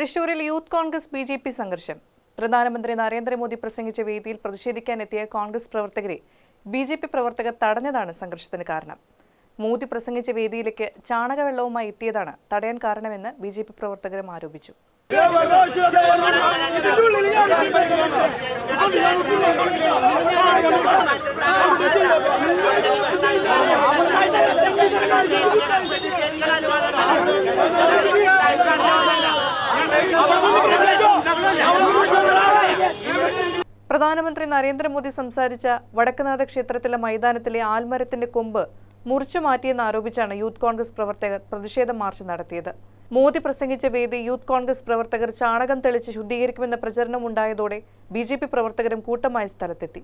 തൃശൂരിൽ Youth Congress B J P സംഘർഷം. പ്രധാനമന്ത്രി നരേന്ദ്രമോദി പ്രസംഗിച്ച വേദിയിൽ പ്രതിഷേധിക്കാനെത്തിയ കോൺഗ്രസ് പ്രവർത്തകരെ ബി ജെ പി പ്രവർത്തകർ തടഞ്ഞതാണ് സംഘർഷത്തിന് കാരണം. മോദി പ്രസംഗിച്ച വേദിയിലേക്ക് ചാണകവെള്ളവുമായി എത്തിയതാണ് തടയാൻ കാരണമെന്ന് ബി ജെ പി പ്രവർത്തകരും ആരോപിച്ചു. പ്രധാനമന്ത്രി നരേന്ദ്രമോദി സംസാരിച്ച വടക്കുനാഥ ക്ഷേത്രത്തിലെ മൈതാനത്തിലെ ആൽമരത്തിന്റെ കൊമ്പ് മുറിച്ചു മാറ്റിയെന്ന് ആരോപിച്ചാണ് യൂത്ത് കോൺഗ്രസ് പ്രവർത്തകർ പ്രതിഷേധ മാർച്ച് നടത്തിയത്. മോദി പ്രസംഗിച്ച വേദി യൂത്ത് കോൺഗ്രസ് പ്രവർത്തകർ ചാണകം തെളിച്ച് ശുദ്ധീകരിക്കുമെന്ന പ്രചരണം ഉണ്ടായതോടെ ബി ജെ പി പ്രവർത്തകരും കൂട്ടമായ സ്ഥലത്തെത്തി.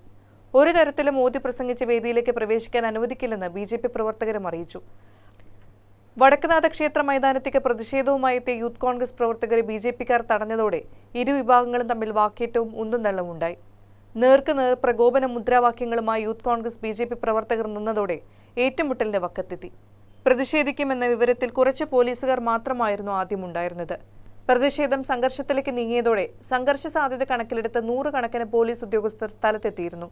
ഒരു തരത്തിലും മോദി പ്രസംഗിച്ച വേദിയിലേക്ക് പ്രവേശിക്കാൻ അനുവദിക്കില്ലെന്ന് ബി ജെ പി പ്രവർത്തകരും അറിയിച്ചു. വടക്കുനാഥ ക്ഷേത്ര മൈതാനത്തേക്ക് പ്രതിഷേധവുമായി എത്തിയ യൂത്ത് കോൺഗ്രസ് പ്രവർത്തകരെ ബി ജെ പിക്കാർ തടഞ്ഞതോടെ ഇരു വിഭാഗങ്ങളും തമ്മിൽ വാക്കേറ്റവും ഉന്തും ഉണ്ടായി. നേർ പ്രകോപന മുദ്രാവാക്യങ്ങളുമായി youth Congress B J P പ്രവർത്തകർ നിന്നതോടെ ഏറ്റുമുട്ടലിന്റെ വക്കത്തെത്തി. പ്രതിഷേധിക്കുമെന്ന വിവരത്തിൽ കുറച്ച് പോലീസുകാർ മാത്രമായിരുന്നു ആദ്യമുണ്ടായിരുന്നത്. പ്രതിഷേധം സംഘർഷത്തിലേക്ക് നീങ്ങിയതോടെ സംഘർഷ സാധ്യത കണക്കിലെടുത്ത് നൂറുകണക്കിന് പോലീസ് ഉദ്യോഗസ്ഥർ സ്ഥലത്തെത്തിയിരുന്നു.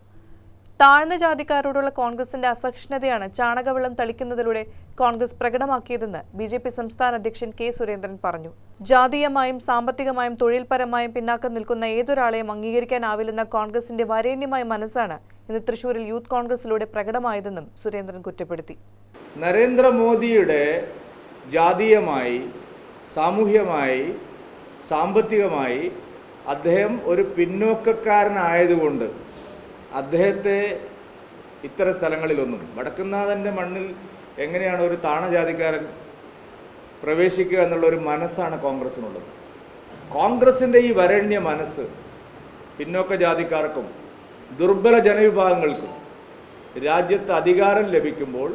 താഴ്ന്ന ജാതിക്കാരോടുള്ള കോൺഗ്രസിന്റെ അസഹിഷ്ണുതയാണ് ചാണകവെള്ളം തളിക്കുന്നതിലൂടെ കോൺഗ്രസ് പ്രകടമാക്കിയതെന്ന് ബി ജെ പി സംസ്ഥാന അധ്യക്ഷൻ കെ സുരേന്ദ്രൻ പറഞ്ഞു. ജാതീയമായും സാമ്പത്തികമായും തൊഴിൽപരമായും പിന്നാക്കം നിൽക്കുന്ന ഏതൊരാളെയും അംഗീകരിക്കാനാവില്ലെന്ന കോൺഗ്രസിന്റെ വരേണ്യമായ മനസ്സാണ് ഇന്ന് തൃശൂരിൽ യൂത്ത് കോൺഗ്രസിലൂടെ പ്രകടമായതെന്നും സുരേന്ദ്രൻ കുറ്റപ്പെടുത്തി. നരേന്ദ്രമോദിയുടെ ജാതീയമായി സാമൂഹ്യമായി സാമ്പത്തികമായി അദ്ദേഹം ഒരു പിന്നോക്കക്കാരനായതുകൊണ്ട് അദ്ദേഹത്തെ ഇത്തരം സ്ഥലങ്ങളിലൊന്നും വടക്കുന്നാഥന്റെ മണ്ണിൽ എങ്ങനെയാണ് ഒരു താണജാതിക്കാരൻ പ്രവേശിക്കുക എന്നുള്ള ഒരു മനസ്സാണ് കോൺഗ്രസ്സിനുള്ളത്. കോൺഗ്രസിന്റെ ഈ വരണ്യ മനസ്സ് പിന്നോക്ക ജാതിക്കാർക്കും ദുർബല ജനവിഭാഗങ്ങൾക്കും രാജ്യത്ത് അധികാരം ലഭിക്കുമ്പോൾ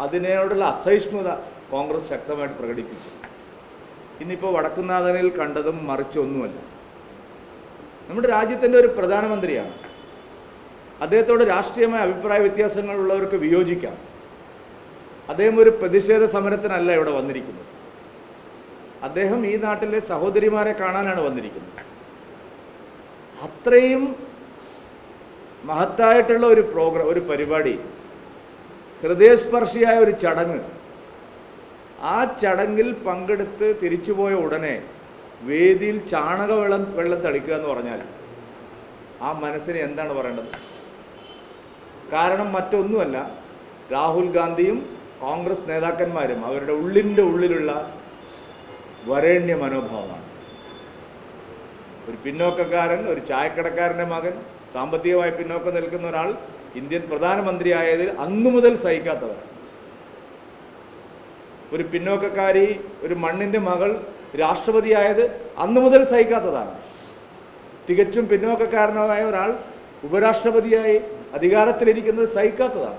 അതിനോടുള്ള അസഹിഷ്ണുത കോൺഗ്രസ് ശക്തമായിട്ട് പ്രകടിപ്പിച്ചു ഇന്നിപ്പോൾ വടക്കുന്നാഥനിൽ കണ്ടതും മറിച്ചൊന്നുമല്ല. നമ്മുടെ രാജ്യത്തിന്റെ ഒരു പ്രധാനമന്ത്രിയാണ് അദ്ദേഹത്തോട് രാഷ്ട്രീയമായ അഭിപ്രായ വ്യത്യാസങ്ങളുള്ളവർക്ക് വിയോജിക്കാം. അദ്ദേഹം ഒരു പ്രതിഷേധ സമരത്തിനല്ല ഇവിടെ വന്നിരിക്കുന്നത്. അദ്ദേഹം ഈ നാട്ടിലെ സഹോദരിമാരെ കാണാനാണ് വന്നിരിക്കുന്നത്. അത്രയും മഹത്തായിട്ടുള്ള ഒരു പ്രോഗ്രാം ഒരു പരിപാടി ഹൃദയസ്പർശിയായ ഒരു ചടങ്ങ് ആ ചടങ്ങിൽ പങ്കെടുത്ത് തിരിച്ചുപോയ ഉടനെ വേദിയിൽ ചാണകവെള്ളം വെള്ളം തളിക്കുക എന്ന് പറഞ്ഞാൽ ആ മനസ്സിന് എന്താണ് പറയേണ്ടത്? കാരണം മറ്റൊന്നുമല്ല രാഹുൽ ഗാന്ധിയും കോൺഗ്രസ് നേതാക്കന്മാരും അവരുടെ ഉള്ളിന്റെ ഉള്ളിലുള്ള വരേണ്യ മനോഭാവമാണ്. ഒരു പിന്നോക്കക്കാരൻ ഒരു ചായക്കടക്കാരന്റെ മകൻ സാമ്പത്തികമായി പിന്നോക്കം നിൽക്കുന്ന ഒരാൾ ഇന്ത്യൻ പ്രധാനമന്ത്രിയായതിൽ അന്നു മുതൽ സഹിക്കാത്തവർ ഒരു പിന്നോക്കക്കാരി ഒരു മണ്ണിന്റെ മകൾ രാഷ്ട്രപതിയായത് അന്നു മുതൽ സഹിക്കാത്തതാണ്. തികച്ചും പിന്നോക്കക്കാരനായ ഒരാൾ ഉപരാഷ്ട്രപതിയായി അധികാരത്തിലിരിക്കുന്നത് സഹിക്കാത്തതാണ്.